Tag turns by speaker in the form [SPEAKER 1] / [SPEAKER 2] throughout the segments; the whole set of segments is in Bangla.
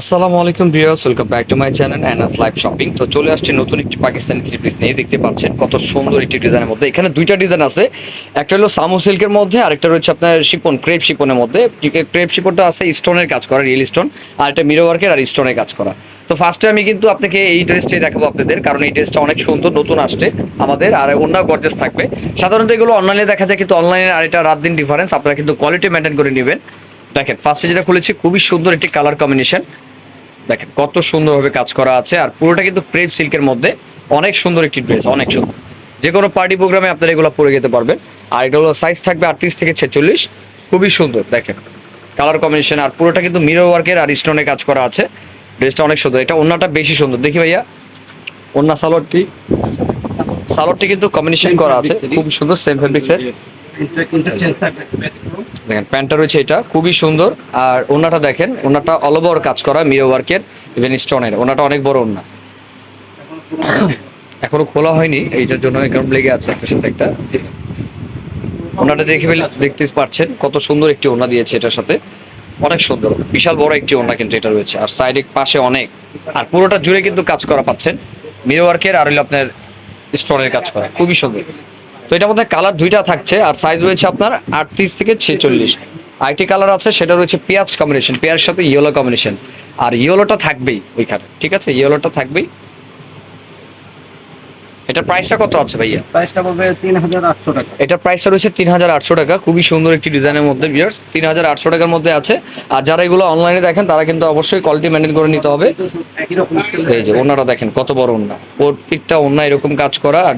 [SPEAKER 1] আসসালামু আলাইকুম viewers, welcome back to my channel Anas live shopping. তো চলে আসছে নতুন একটি পাকিস্তানি থ্রি পিস নিয়ে। দেখতে পাচ্ছেন কত সুন্দর একটি ডিজাইনের মধ্যে। এখানে দুইটা ডিজাইন আছে। একটা হলো সামু সিল্কের মধ্যে আরেকটা রয়েছে আপনার শিপন ক্রেপ শিপনের মধ্যে। ক্রেপ শিপনটা আছে স্টোনের কাজ করা, রিয়েল স্টোন, আর একটা মিরো ওয়ার্কের আর স্টোনের কাজ করা। তো ফার্স্টে আমি কিন্তু আপনাকে এই ড্রেসটাই দেখাবো আপনাদের, কারণ এই ড্রেসটা অনেক সুন্দর, নতুন আসছে আমাদের, আর অন্য গর্জেস থাকবে। সাধারণত এগুলো অনলাইনে দেখা যায়, কিন্তু অনলাইনের আর এটা রাত দিন ডিফারেন্স আপনারা কিন্তু কোয়ালিটি মেনটেন করে নেবেন। দেখেন ফার্স্টে যেটা খুলেছি, খুবই সুন্দর একটি কালার কম্বিনেশন দেখেন, কত সুন্দরভাবে কাজ করা আছে আর পুরোটা কিন্তু ক্রেপ সিল্কের মধ্যে অনেক সুন্দর একটি ড্রেস, অনেক সুন্দর। যে কোনো পার্টি প্রোগ্রামে আপনারা এগুলো পরে যেতে পারবেন। আর এটা হলো সাইজ থাকবে আটত্রিশ থেকে ছেচল্লিশ। খুবই সুন্দর, দেখেন। কালার কম্বিনেশন আর পুরোটা কিন্তু মিরো ওয়ার্কের আর স্টোনে কাজ করা আছে। ড্রেসটা অনেক সুন্দর। এটা অন্যটা বেশি সুন্দর। দেখি ভাইয়া অন্য সালোয়ারটি? সালোয়ারটি কিন্তু কম্বিনেশন করা আছে। খুব সুন্দর সেম ফেব্রিক্সের দেখেন, প্যান্টটা রয়েছে এটা, খুবই সুন্দর। আর ওনাটা দেখেন ওনাটা অল ওভার কাজ করা মিরো ওয়ার্কের ইভেন স্টোনের ওনাটা অনেক বড় ওনা এখনও খোলা হয়নি, এইটার জন্য এরকম লেগে আছে একটা সাথে একটা। ওনাটা দেখে ফেলে, দেখতে পাচ্ছেন কত সুন্দর একটি ওনা দিয়েছে এটার সাথে। অনেক সুন্দর, বিশাল বড় একটি ওনা কিন্তু এটা রয়েছে। আর সাইডে পাশে অনেক। আর পুরোটা জুড়ে কিন্তু কাজ করা পাচ্ছেন মিরো ওয়ার্কের আর হলো আপনার স্টোনের কাজ করা। খুবই সুন্দর। তো এটার মধ্যে কালার দুইটা থাকছে আর সাইজ রয়েছে আপনার আটত্রিশ থেকে ছেচল্লিশ। আইটি কালার আছে সেটা রয়েছে পেঁয়াজ কম্বিনেশন পেঁয়াজের সাথে ইয়েলো কম্বিনেশন আর ইয়েলোটা থাকবেই ওইখানে ঠিক আছে? ইয়েলোটা থাকবেই। এটা প্রাইসটা কত আছে ভাইয়া?
[SPEAKER 2] প্রাইসটা হাজার আটশো টাকা।
[SPEAKER 1] এটা প্রাইসটা রয়েছে তিন হাজার আটশো টাকা খুবই সুন্দর একটি ডিজাইনের মধ্যে বিয়ার্স তিন হাজার আটশো টাকার মধ্যে আছে। আর যারা এগুলো অনলাইনে দেখেন তারা কিন্তু অবশ্যই কোয়ালিটি মেনটেন করে নিতে হবে। এই যে ওনারা দেখেন কত বড় ওনা প্রত্যেকটা ওনা এরকম কাজ করা আর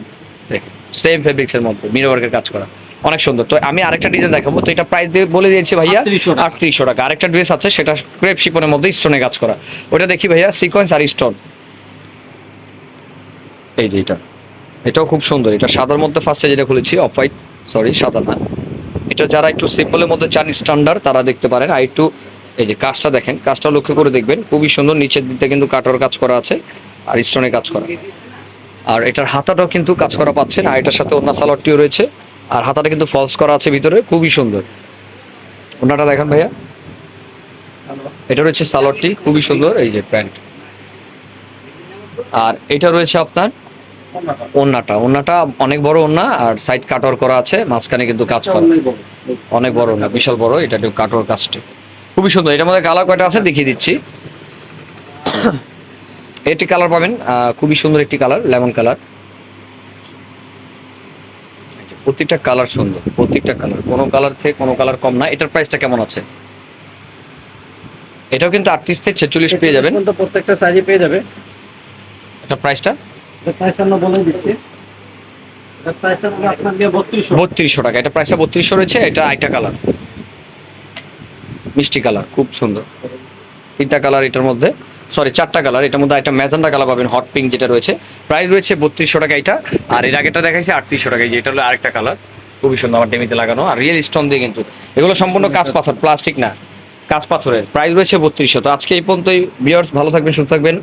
[SPEAKER 1] দেখেন। সেম ফেব্রিক্স এর মধ্যে মিরো ওয়ার্কের কাজ করা। অনেক সুন্দর। তো আমি আরেকটা ডিজাইন দেখাবো। তো এটা প্রাইস দিয়ে বলে দিয়েছি ভাইয়া
[SPEAKER 2] 3800 টাকা।
[SPEAKER 1] আটত্রিশশো টাকা। আরেকটা ড্রেস আছে সেটা ক্রেপ শিপনের মধ্যে স্টোনে কাজ করা। ওটা দেখি ভাইয়া সিকোয়েন্স আর স্টোন এই যে এটা। এটাও খুব সুন্দর। এটা সাদার মধ্যে ফার্স্টে যেটা খুলেছি অফ হোয়াইট সরি সাদা না। এটা যারা একটু সিম্পলের মধ্যে চান স্ট্যান্ডার্ড তারা দেখতে পারেন। আর একটু এই যে কাজটা দেখেন কাজটা লক্ষ্য করে দেখবেন। খুবই সুন্দর নিচের দিকটা কিন্তু কাটার কাজ করা আছে আর স্টোনে কাজ করা। আর এটার হাতাটাও কিন্তু কাজ করা পাচ্ছেন, আর এটার সাথে অন্য সালোয়ারটিও রয়েছে। আর হাতাটা কিন্তু ফলস করা আছে ভিতরে, খুবই সুন্দর। ওনাটা দেখেন ভাইয়া। এটা রয়েছে সালোয়ারটি, খুবই সুন্দর, এই যে প্যান্ট। আর এটা রয়েছে আপনার ওন্নাটা। ওন্নাটা অনেক বড় ওন্না, আর সাইড কাটর করা আছে, মাঝখানে কিন্তু কাজ করা। অনেক বড় না বিশাল বড়, এটা কাটর কাজটি। খুবই সুন্দর, এটার মধ্যে কালার কয়টা আছে দেখিয়ে দিচ্ছি। এটি কালার পাবেন খুবই সুন্দর একটি কালার লেমন কালার প্রত্যেকটা কালার সুন্দর প্রত্যেকটা কালার কোনো কালার থেকে কোনো কালার কম না। এটার প্রাইসটা কেমন আছে? এটাও কিন্তু আটত্রিশ থেকে ছেচল্লিশ পেয়ে যাবেন।
[SPEAKER 2] প্রত্যেকটা সাইজে পেয়ে যাবে।
[SPEAKER 1] এটা প্রাইসটা
[SPEAKER 2] প্রাইসটা আমরা বলে দিচ্ছি। বত্রিশশো।
[SPEAKER 1] টাকা। এটা প্রাইসটা বত্রিশশো রয়েছে এটা আইটা কালার মিষ্টি কালার খুব সুন্দর। তিনটা কালার এটার মধ্যে। সরি চারটা কালার এটার মধ্যে একটা ম্যাজেন্ডা কালার পাবেন হট পিঙ্ক যেটা রয়েছে। প্রাইস রয়েছে বত্রিশশো টাকা এটা আর এর আগেটা দেখাইছে আটত্রিশশো টাকা এটা হলো আরেকটা কালার খুবই সুন্দর আমার ডেমিতে লাগানো আর রিয়েল স্টোন দিয়ে কিন্তু। এগুলো সম্পূর্ণ কাঁচ পাথর প্লাস্টিক না কাঁচ পাথরের। প্রাইস রয়েছে বত্রিশশো তো আজকে এই পর্যন্তই বিয়ার্স ভালো থাকবেন সুস্থ থাকবেন।